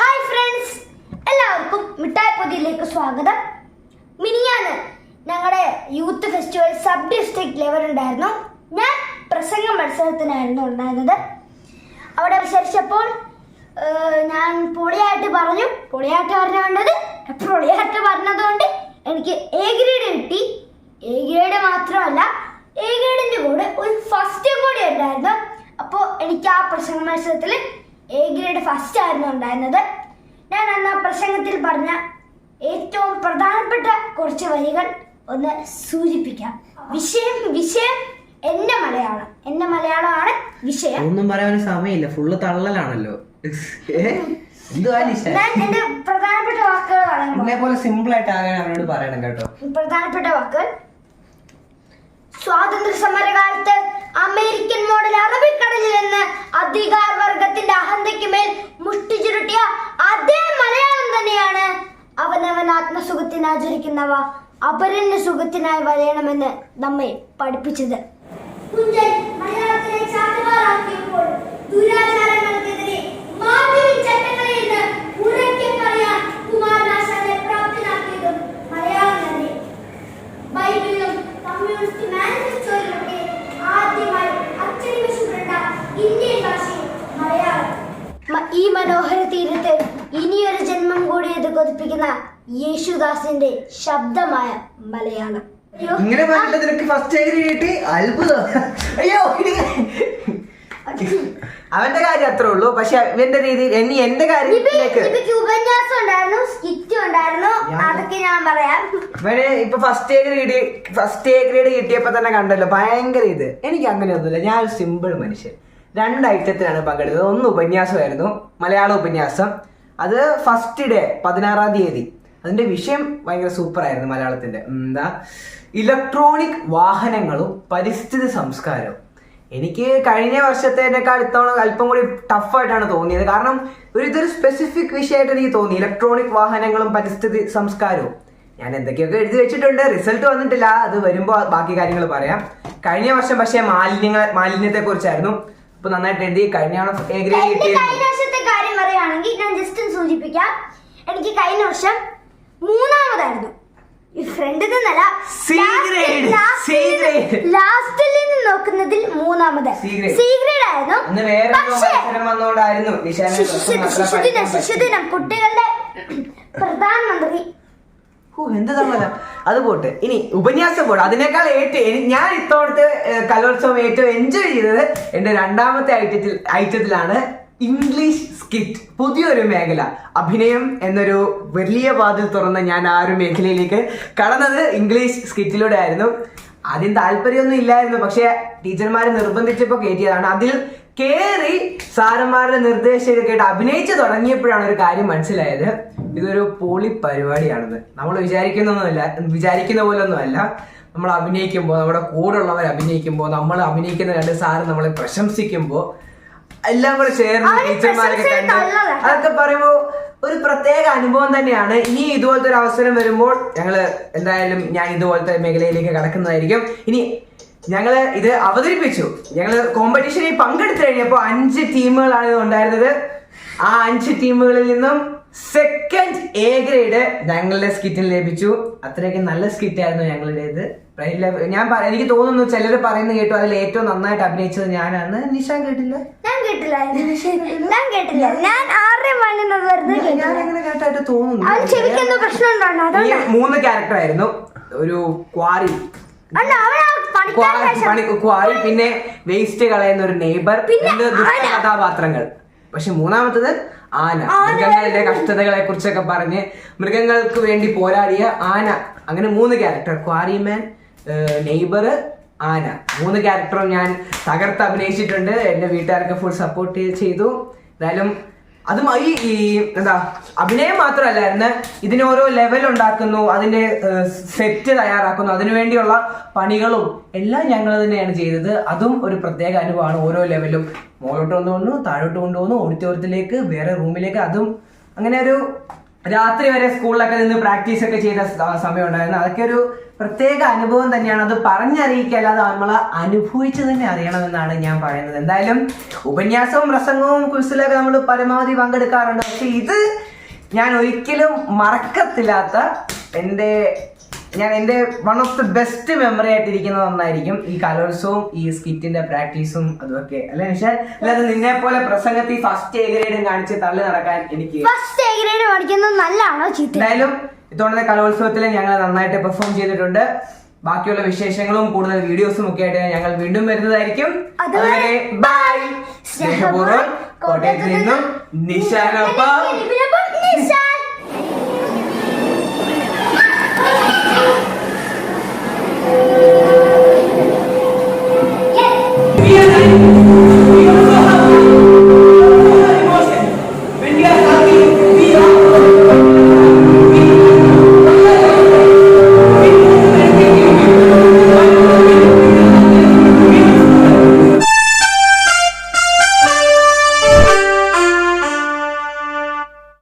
Hi friends എല്ലാവർക്കും മിഠായി പൊതിയിലേക്ക് സ്വാഗതം. മിനിയാണ് ഞങ്ങളുടെ youth festival sub district level ഉണ്ടായിരുന്നു. ഞാൻ പ്രസംഗ മത്സരത്തിനായിരുന്നു ഉണ്ടായിരുന്നത്. അവിടെ മത്സരിച്ചപ്പോൾ ഞാൻ പൊളിയായിട്ട് പറഞ്ഞു. പൊളിയായിട്ട് പറഞ്ഞുകൊണ്ടത് പൊളിയായിട്ട് പറഞ്ഞതുകൊണ്ട് എനിക്ക് എ ഗ്രേഡ് കിട്ടി. എ ഗ്രേഡ് മാത്രമല്ല എ ഗ്രേഡിന്റെ കൂടെ ഒരു ഫസ്റ്റും കൂടി ഉണ്ടായിരുന്നു. അപ്പോൾ എനിക്ക് ആ പ്രസംഗ മത്സരത്തിൽ എ ഗ്രേഡ് ഫസ്റ്റ് ആയിരുന്നു ഉണ്ടായിരുന്നത്. ഞാൻ അന്ന് ആ പ്രസംഗത്തിൽ പറഞ്ഞ ഏറ്റവും പ്രധാനപ്പെട്ട കുറച്ച് വരികൾ ഒന്ന് സൂചിപ്പിക്കാം. വിഷയം വിഷയം എന്റെ മലയാളം. എന്റെ മലയാളമാണ് വിഷയം. ഒന്നും പറയാൻ സമയമില്ല. ഫുള്ള് തള്ളലാണല്ലോ. എന്റെ പ്രധാനപ്പെട്ട വാക്കുകൾ പോലെ സിമ്പിൾ ആയിട്ട് ആകാൻ അവനോട് പറയണം കേട്ടോ. പ്രധാനപ്പെട്ട വാക്കുകൾ. സ്വാതന്ത്ര്യ സമരകാലത്ത് അമേരിക്കൻ മോഡൽ അറബിക്കടലിൽ നിന്ന് അധികാര വർഗത്തിന്റെ അഹന്തയ്ക്ക് മേൽ മുഷ്ടി ചുരുട്ടിയ അതേ മലയാളം തന്നെയാണ് അവനവൻ ആത്മസുഖത്തിന് ആചരിക്കുന്നവ അപരന്റെ സുഖത്തിനായി വലയണമെന്ന് നമ്മെ പഠിപ്പിച്ചത്. കുഞ്ചൻ മലയാളത്തിലെ ചാട്ടുകാരാക്കിയപ്പോൾ ദുരാചാരങ്ങൾക്കെതിരെ ഇനിയൊരു ജന്മം കൂടി ഇത് കൊതിപ്പിക്കുന്ന യേശുദാസിന്റെ ശബ്ദമായ മലയാളം. ഇങ്ങനെ പറഞ്ഞതിനൊക്കെ ഫസ്റ്റ് എയ്ഡ് കിട്ടി? അത്ഭുതം. അയ്യോ അവന്റെ കാര്യം അത്രേ ഉള്ളൂ. പക്ഷെ ഇവന്റെ രീതിയിൽ ഇനി എന്റെ കാര്യം കാര്യത്തിലേക്ക് ഉപന്യാസം ഉണ്ടായിരുന്നു സ്കിറ്റ് ഉണ്ടായിരുന്നു. അതൊക്കെ ഞാൻ പറയാം. ഇവന് ഇപ്പൊ first A grade first A grade കിട്ടിയപ്പോ തന്നെ കണ്ടല്ലോ ഭയങ്കര ഇത്. എനിക്ക് അങ്ങനെ ഒന്നുമില്ല ഞാൻ ഒരു സിമ്പിൾ മനുഷ്യൻ. രണ്ട് ഐറ്റത്തിലാണ് പങ്കെടുത്തത്. ഒന്ന് ഉപന്യാസമായിരുന്നു. മലയാള ഉപന്യാസം. അത് ഫസ്റ്റ് ഡേ പതിനാറാം തീയതി. അതിന്റെ വിഷയം ഭയങ്കര സൂപ്പർ ആയിരുന്നു മലയാളത്തിന്റെ. എന്താ? ഇലക്ട്രോണിക് വാഹനങ്ങളും പരിസ്ഥിതി സംസ്കാരവും. എനിക്ക് കഴിഞ്ഞ വർഷത്തേനേക്കാൾ ഇത്തവണ അല്പം കൂടി ടഫായിട്ടാണ് തോന്നിയത്. കാരണം ഒരു ഇതൊരു സ്പെസിഫിക് വിഷയമായിട്ട് എനിക്ക് തോന്നി. ഇലക്ട്രോണിക് വാഹനങ്ങളും പരിസ്ഥിതി സംസ്കാരവും. ഞാൻ എന്തൊക്കെയൊക്കെ എഴുതി വെച്ചിട്ടുണ്ട്. റിസൾട്ട് വന്നിട്ടില്ല. അത് വരുമ്പോൾ ബാക്കി കാര്യങ്ങൾ പറയാം. കഴിഞ്ഞ വർഷം പക്ഷേ മാലിന്യങ്ങൾ മാലിന്യത്തെ അപ്പൊ നന്നായിട്ട് എഴുതി. കഴിഞ്ഞ എ ഗ്രേഡ് കിട്ടിയിരുന്നു. കഴിഞ്ഞ വർഷത്തെ കാര്യം പറയുകയാണെങ്കിൽ ഞാൻ ജസ്റ്റ് ഒന്ന് സൂചിപ്പിക്കാം. എനിക്ക് കഴിഞ്ഞ വർഷം മൂന്നാമതായിരുന്നു. ഈ ഫ്രണ്ടിൽ നിന്നല്ല C grade, C grade. ലാസ്റ്റിൽ നിന്ന് നോക്കുന്നതിൽ മൂന്നാമത്. C grade. സി ഗ്രേഡ് ആയിരുന്നു. അന്ന് വേറെ എന്തോ പക്ഷേ മത്സരം വന്നുകൊണ്ടായിരുന്നു. നിശാനെ ശിശു- മാത്രം ശിശുദിനം ശിശുദിനം കുട്ടികളുടെ പ്രധാനമന്ത്രി ഓ എന്ത് സമ്മതം അത് പോട്ടെ. ഇനി ഉപന്യാസം പോട്ടെ. അതിനേക്കാൾ ഏറ്റവും ഞാൻ ഇത്തവണത്തെ കലോത്സവം ഏറ്റവും എൻജോയ് ചെയ്തത് എന്റെ രണ്ടാമത്തെ ഐറ്റത്തിൽ ഐറ്റത്തിലാണ് ഇംഗ്ലീഷ് സ്കിറ്റ് പുതിയൊരു മേഖല. അഭിനയം എന്നൊരു വലിയ വാതിൽ തുറന്ന ഞാൻ ആ ഒരു മേഖലയിലേക്ക് കടന്നത് ഇംഗ്ലീഷ് സ്കിറ്റിലൂടെ ആയിരുന്നു ആദ്യം താല്പര്യമൊന്നും ഇല്ലായിരുന്നു. പക്ഷേ ടീച്ചർമാർ നിർബന്ധിച്ചപ്പോൾ കയറ്റിയതാണ് അതിൽ കേറി സാറന്മാരുടെ നിർദ്ദേശമൊക്കെ കേട്ട് അഭിനയിച്ചു തുടങ്ങിയപ്പോഴാണ് ഒരു കാര്യം മനസ്സിലായത്. ഇതൊരു പൊളി പരിപാടിയാണെന്ന് നമ്മൾ വിചാരിക്കുന്നൊന്നുമല്ല വിചാരിക്കുന്ന പോലൊന്നുമല്ല. നമ്മൾ അഭിനയിക്കുമ്പോൾ നമ്മുടെ കൂടെ ഉള്ളവർ അഭിനയിക്കുമ്പോൾ നമ്മൾ അഭിനയിക്കുന്ന കണ്ട് സാറ് നമ്മളെ പ്രശംസിക്കുമ്പോൾ എല്ലാം കൂടെ ചേർന്ന് ടീച്ചർമാരൊക്കെ കണ്ട്. അതൊക്കെ പറയുമ്പോൾ ഒരു പ്രത്യേക അനുഭവം തന്നെയാണ്. ഇനി ഇതുപോലത്തെ ഒരു അവസരം വരുമ്പോൾ ഞങ്ങൾ എന്തായാലും ഞാൻ ഇതുപോലത്തെ മേഖലയിലേക്ക് കടക്കുന്നതായിരിക്കും. ഇനി ഞങ്ങൾ ഇത് അവതരിപ്പിച്ചു. ഞങ്ങൾ കോമ്പറ്റീഷനിൽ പങ്കെടുത്തു കഴിഞ്ഞപ്പോൾ അഞ്ച് ടീമുകളാണ് ഇത് ഉണ്ടായിരുന്നത്. ആ അഞ്ച് ടീമുകളിൽ നിന്നും സെക്കൻഡ് എ ഗ്രേഡ് ഞങ്ങളുടെ സ്കിറ്റിന് ലഭിച്ചു. അത്രയൊക്കെ നല്ല സ്കിറ്റായിരുന്നു ഞങ്ങളുടേത്. ഞാൻ എനിക്ക് തോന്നുന്നു ചിലർ പറയുന്നത് കേട്ടു അതിൽ ഏറ്റവും നന്നായിട്ട് അഭിനയിച്ചത് ഞാനാണ്. നിഷാൻ കേട്ടില്ല? ഞാൻ കേട്ടില്ല. ഞാൻ കേട്ടില്ല. ഞാൻ ഞാൻ അങ്ങനെ കേട്ടായിട്ട് തോന്നുന്നു. മൂന്ന് ക്യാരക്ടർ ആയിരുന്നു. ഒരു ക്വാറി ക്വാറി പിന്നെ വേസ്റ്റ് കളയുന്ന ഒരു നെയ്ബർ പിന്നെ രണ്ട്. കഥാപാത്രങ്ങൾ പക്ഷെ മൂന്നാമത്തത് ആന. മൃഗങ്ങളുടെ കഷ്ടതകളെ കുറിച്ചൊക്കെ പറഞ്ഞ് മൃഗങ്ങൾക്ക് വേണ്ടി പോരാടിയ ആന. അങ്ങനെ മൂന്ന് ക്യാരക്ടർ ക്വാറിമാൻ നെയ്ബർ ആന. മൂന്ന് ക്യാരക്ടറും ഞാൻ തകർത്ത് അഭിനയിച്ചിട്ടുണ്ട്. എന്റെ വീട്ടുകാർക്ക് ഫുൾ സപ്പോർട്ട് ചെയ്തു. എന്തായാലും അതും ഈ എന്താ അഭിനയം മാത്രമല്ലായിരുന്നു ഇതിന് ഓരോ ലെവൽ ഉണ്ടാക്കുന്നു അതിന്റെ സെറ്റ് തയ്യാറാക്കുന്നു അതിനു വേണ്ടിയുള്ള പണികളും എല്ലാം ഞങ്ങൾ തന്നെയാണ് ചെയ്തത്. അതും ഒരു പ്രത്യേക അനുഭവമാണ് ഓരോ ലെവലും മുകളിലോട്ട് കൊണ്ടുപോകുന്നു താഴോട്ട് കൊണ്ടുപോകുന്നു ഓഡിറ്റോറിയത്തിലേക്ക് വേറെ റൂമിലേക്ക് അതും അങ്ങനെ ഒരു രാത്രി വരെ സ്കൂളിലൊക്കെ നിന്ന് പ്രാക്ടീസ് ഒക്കെ ചെയ്ത സമയം ഉണ്ടായിരുന്നു. അതൊക്കെ ഒരു പ്രത്യേക അനുഭവം തന്നെയാണ്. അത് പറഞ്ഞറിയിക്കല്ലാതെ നമ്മൾ അനുഭവിച്ചു തന്നെ അറിയണമെന്നാണ് ഞാൻ പറയുന്നത്. എന്തായാലും ഉപന്യാസവും പ്രസംഗവും കുറിച്ചിലൊക്കെ നമ്മൾ പരമാവധി പങ്കെടുക്കാറുണ്ട്. പക്ഷെ ഇത് ഞാൻ ഒരിക്കലും മറക്കത്തില്ലാത്ത എന്റെ ഞാൻ എന്റെ one of the best memory ആയിട്ടിരിക്കുന്നത് ഒന്നായിരിക്കും ഈ കലോത്സവവും ഈ സ്കിറ്റിന്റെ പ്രാക്ടീസും അതുമൊക്കെ. അല്ലെ പക്ഷെ അല്ലാതെ നിന്നെ പോലെ പ്രസംഗത്തിൽ ഫസ്റ്റ് എ ഗ്രേഡും കാണിച്ച് തള്ളി നടക്കാൻ എനിക്ക് ഫസ്റ്റ് എ ഗ്രേഡ് പഠിക്കുന്നത് നല്ലതാണോ എന്തായാലും ഇത്തവണത്തെ കലോത്സവത്തിൽ ഞങ്ങൾ നന്നായിട്ട് പെർഫോം ചെയ്തിട്ടുണ്ട്. ബാക്കിയുള്ള വിശേഷങ്ങളും കൂടുതൽ വീഡിയോസും ഒക്കെ ആയിട്ട് ഞങ്ങൾ വീണ്ടും വരുന്നതായിരിക്കും. അതുവരെ അതുവരെ ബൈ സ്നേഹപൂർവം കോട്ടയത്ത് നിന്നും നിശാനൊപ്പം